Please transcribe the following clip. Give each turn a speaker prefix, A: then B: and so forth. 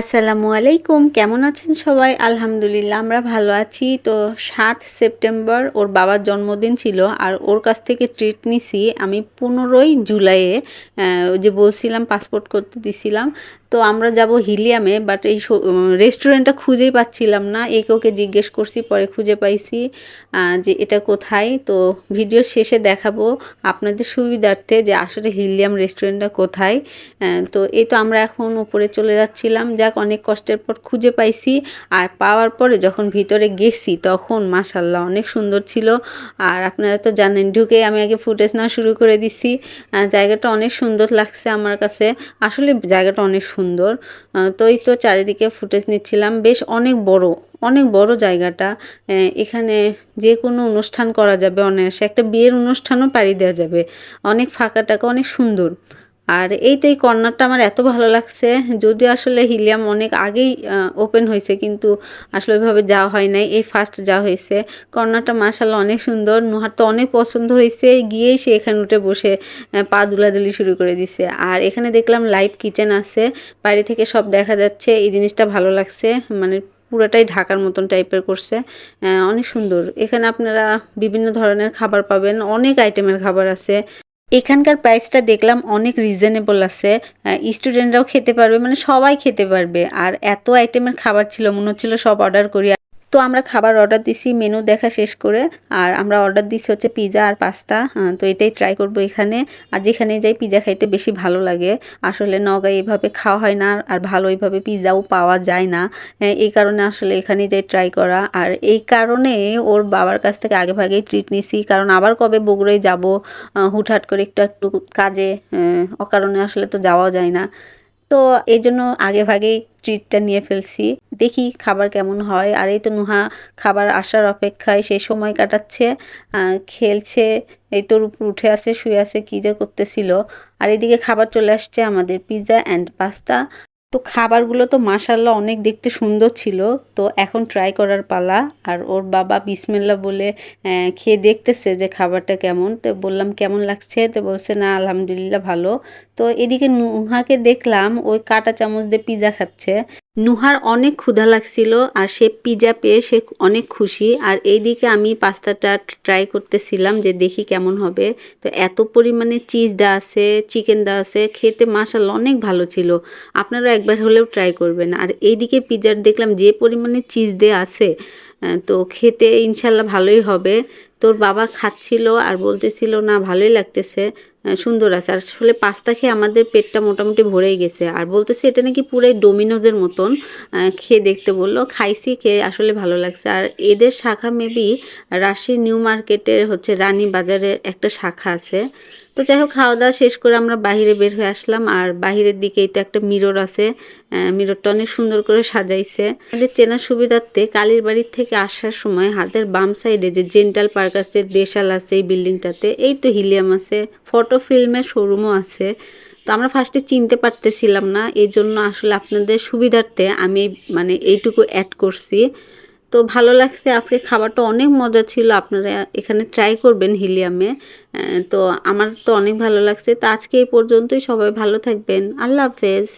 A: আসসালামু আলাইকুম। কেমন আছেন সবাই? আলহামদুলিল্লাহ, আমরা ভালো আছি। তো সাত সেপ্টেম্বর ওর বাবার জন্মদিন ছিল আর ওর কাছ থেকে ট্রিট নিছি আমি পনেরোই জুলাইয়ে যে বলছিলাম পাসপোর্ট করতে দিছিলাম। তো আমরা যাব হিলিয়ামে বাট এই রেস্টুরেন্টটা খুঁজেই পাচ্ছিলাম না। একে ওকে জিজ্ঞেস করছি, পরে খুঁজে পাইছি যে এটা কোথায়। তো ভিডিও শেষে দেখাবো আপনাদের সুবিধার্থে যে আসলে হিলিয়াম রেস্টুরেন্টটা কোথায়। তো এই তো আমরা এখন উপরে চলে যাচ্ছিলাম। যাক, অনেক কষ্টের পর খুঁজে পাইছি। আর পাওয়ার পরে যখন ভিতরে গেছি, তখন মাসাল্লাহ অনেক সুন্দর ছিল। আর আপনারা তো জানেন ঢুকে আমি আগে ফুটেজ নেওয়া শুরু করে দিছি। জায়গাটা অনেক সুন্দর লাগছে আমার কাছে। আসলে জায়গাটা অনেক সুন্দর। আহ, তো এই তো চারিদিকে ফুটেজ নিচ্ছিলাম। বেশ অনেক বড় অনেক বড় জায়গাটা। এখানে যে কোনো অনুষ্ঠান করা যাবে অনায়াসে। একটা বিয়ের অনুষ্ঠানও পাড়ি দেওয়া যাবে। অনেক ফাঁকাটাকে অনেক সুন্দর। আর এই তো এই কর্নারটা আমার এত ভালো লাগছে, যদিও আসলে হিলিয়াম অনেক আগেই ওপেন হয়েছে, কিন্তু আসলে ওইভাবে যাওয়া হয় নাই, এই ফার্স্ট যাওয়া হয়েছে। কর্নারটা মাসাল্লাহ অনেক সুন্দর, নুহার তো অনেক পছন্দ হয়েছে, গিয়েই সে এখানে উঠে বসে পা দুলাদুলি শুরু করে দিছে। আর এখানে দেখলাম লাইভ কিচেন আছে, বাইরে থেকে সব দেখা যাচ্ছে, এই জিনিসটা ভালো লাগছে মানে পুরোটাই ঢাকার মতন টাইপের করছে অনেক সুন্দর। এখানে আপনারা বিভিন্ন ধরনের খাবার পাবেন, অনেক আইটেমের খাবার আছে। এখানকার প্রাইসটা দেখলাম অনেক রিজনেবল আছে। স্টুডেন্টরাও খেতে পারবে মানে সবাই খেতে পারবে। আর এত আইটেমের খাবার ছিল, মনে হচ্ছিল সব অর্ডার করি। তো আমরা খাবার অর্ডার দিছি মেনু দেখা শেষ করে। আর আমরা অর্ডার দিছি হচ্ছে পিৎজা আর পাস্তা তো এটাই ট্রাই করব এখানে। আর যেখানে যাই পিৎজা খাইতে বেশি ভালো লাগে। আসলে নগায় এভাবে খাওয়া হয় না, আর ভালো এইভাবে পিৎজাও পাওয়া যায় না। এই কারণে আসলে এখানে যাই ট্রাই করা। আর এই কারণে ওর বাবার কাছ থেকে আগে ভাগেই ট্রিট নিছি। কারণ আবার কবে বগুড়ায় যাব হুটহাট করে একটু একটু কাজে অকারণে আসলে তো যাওয়া যায় না। তো এই জন্য আগে ভাগেই ট্রিটটা নিয়ে ফেলছি। দেখি খাবার কেমন হয়। আর এই তো নুহা খাবার আসার অপেক্ষায় সে সময় কাটাচ্ছে খেলছে, এই তোর উপর উঠে আসে শুয়ে আসে কী যে করতেছিল। আর এদিকে খাবার চলে আসছে আমাদের পিৎজা অ্যান্ড পাস্তা তো খাবারগুলো তো মাসাল্লাহ অনেক দেখতে সুন্দর ছিল। তো এখন ট্রাই করার পালা। আর ওর বাবা বিসমিল্লা বলে খেয়ে দেখতেছে যে খাবারটা কেমন। তো বললাম, কেমন লাগছে? তো বলছে, না, আলহামদুলিল্লাহ ভালো। তো এদিকে নুহাকে দেখলাম, ওই কাটা চামচ দিয়ে পিজা খাচ্ছে। নুহার অনেক ক্ষুধা লাগছিল আর সে পিজা পেয়ে সে অনেক খুশি। আর এই দিকে আমি পাস্তাটা ট্রাই করতেছিলাম যে দেখি কেমন হবে। তো এত পরিমাণে চিজ দা আছে চিকেন দা আছে, খেতে মাসাল অনেক ভালো ছিল। আপনারা একবার হলেও ট্রাই করবেন। আর এইদিকে পিজার দেখলাম যে পরিমাণে চিজ দে আছে তো খেতে ইনশাল্লাহ ভালোই হবে। তোর বাবা খাচ্ছিল আর বলতেছিল, না, ভালোই লাগতেছে সুন্দর আছে। আর আসলে পাস্তা খেয়ে আমাদের পেটটা মোটামুটি ভরেই গেছে। আর বলতেছে, এটা নাকি পুরাই ডোমিনোজের মতন। খেয়ে দেখতে বলল, খাইছি, খেয়ে আসলে ভালো লাগছে। আর এদের শাখা মেবি রাশি নিউ মার্কেটের হচ্ছে রানী বাজারের একটা শাখা আছে। তো যাই হোক, খাওয়া দাওয়া শেষ করে আমরা বাইরে বের হয়ে আসলাম। আর বাহিরের দিকে এটা একটা মিরর আছে। মিররটা অনেক সুন্দর করে সাজাইছে। আমাদের চেনার সুবিধার্থে কালীর বাড়ির থেকে আসার সময় হাতের বাম সাইডে যে জেন্টাল পার্ক আছে, দেশাল আছে এই বিল্ডিংটাতে, এই তো হিলিয়াম আছে। ফটো ফিল্মের শোরুমও আছে। তো আমরা ফার্স্টে চিনতে পারতেছিলাম না। এই জন্য আসলে আপনাদের সুবিধার্থে আমি মানে এইটুকু অ্যাড করছি। তো ভালো লাগছে। আজকে খাবারটা অনেক মজা ছিল। আপনারা এখানে ট্রাই করবেন হিলিয়ামে। তো আমার তো অনেক ভালো লাগছে। তো আজকে এই পর্যন্তই। সবাই ভালো থাকবেন। আল্লাহ হাফেজ।